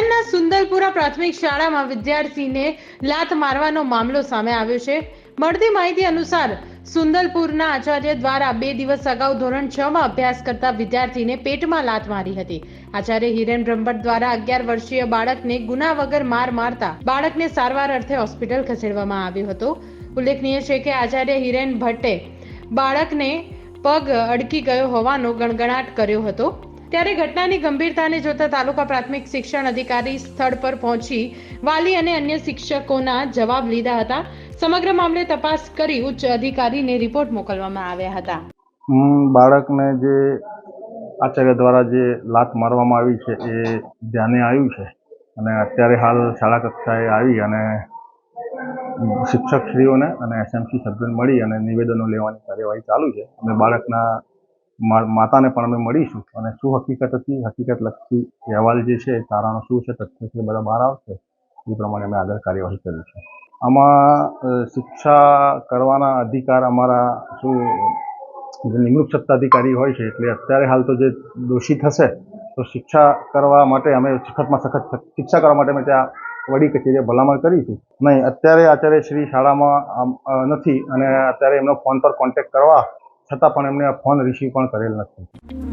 સુંદરપુરા પ્રાથમિક શાળામાં વિદ્યાર્થીને લાત મારવાનો મામલો સામે આવ્યો છે. મળતી માહિતી અનુસાર, સુંદરપુરના આચાર્ય દ્વારા બે દિવસ અગાઉ ધોરણ છ માં અભ્યાસ કરતા વિદ્યાર્થીને પેટમાં લાત મારી હતી. આચાર્ય હિરેન બ્રહ્મટ દ્વારા અગિયાર વર્ષીય બાળકને ગુના વગર માર મારતા બાળકને સારવાર અર્થે હોસ્પિટલ ખસેડવામાં આવ્યો હતો. ઉલ્લેખનીય છે કે આચાર્ય હિરેન ભટ્ટે બાળકને પગ અડકી ગયો હોવાનો ગણગણાટ કર્યો હતો. ત્યારે ઘટનાની ગંભીરતાને જોતા તાલુકા પ્રાથમિક શિક્ષણ અધિકારી સ્થળ પર પહોંચી વાલી અને અન્ય શિક્ષકોના જવાબ લીધા હતા. સમગ્ર મામલે તપાસ કરી ઉચ્ચ અધિકારીને રિપોર્ટ મોકલવામાં આવ્યા હતા. બાળકને જે આચાર્ય દ્વારા જે લાત મારવામાં આવી છે એ ધ્યાને આવ્યું છે અને અત્યારે હાલ શાળા કક્ષાએ આવી અને શિક્ષકશ્રીઓને અને એસએમસી સભ્યોને મળી અને નિવેદનો લેવાની કાર્યવાહી ચાલુ છે અને બાળકના માતાને પણ અમે મળીશું. અને શું હકીકત હતી? હકીકત લગતી અહેવાલ જે છે, તારાનો શું છે, તથ્ય છે બધા બહાર આવશે. એ પ્રમાણે અમે આગળ કાર્યવાહી કરીશું. આમાં શિક્ષા કરવાના અધિકાર અમારા શું નિમણૂક સત્તાધિકારી હોય છે, એટલે અત્યારે હાલ તો જે દોષિત હશે તો શિક્ષા કરવા માટે અમે સખતમાં સખત શિક્ષા કરવા માટે અમે ત્યાં વડી કચેરીએ ભલામણ કરીશું. નહીં, અત્યારે આચાર્ય શ્રી શાળામાં નથી. અને અત્યારે એમનો ફોન પર કોન્ટેક્ટ કરવા છતાં પણ એમણે આ ફોન રિસીવ પણ કરેલ નથી.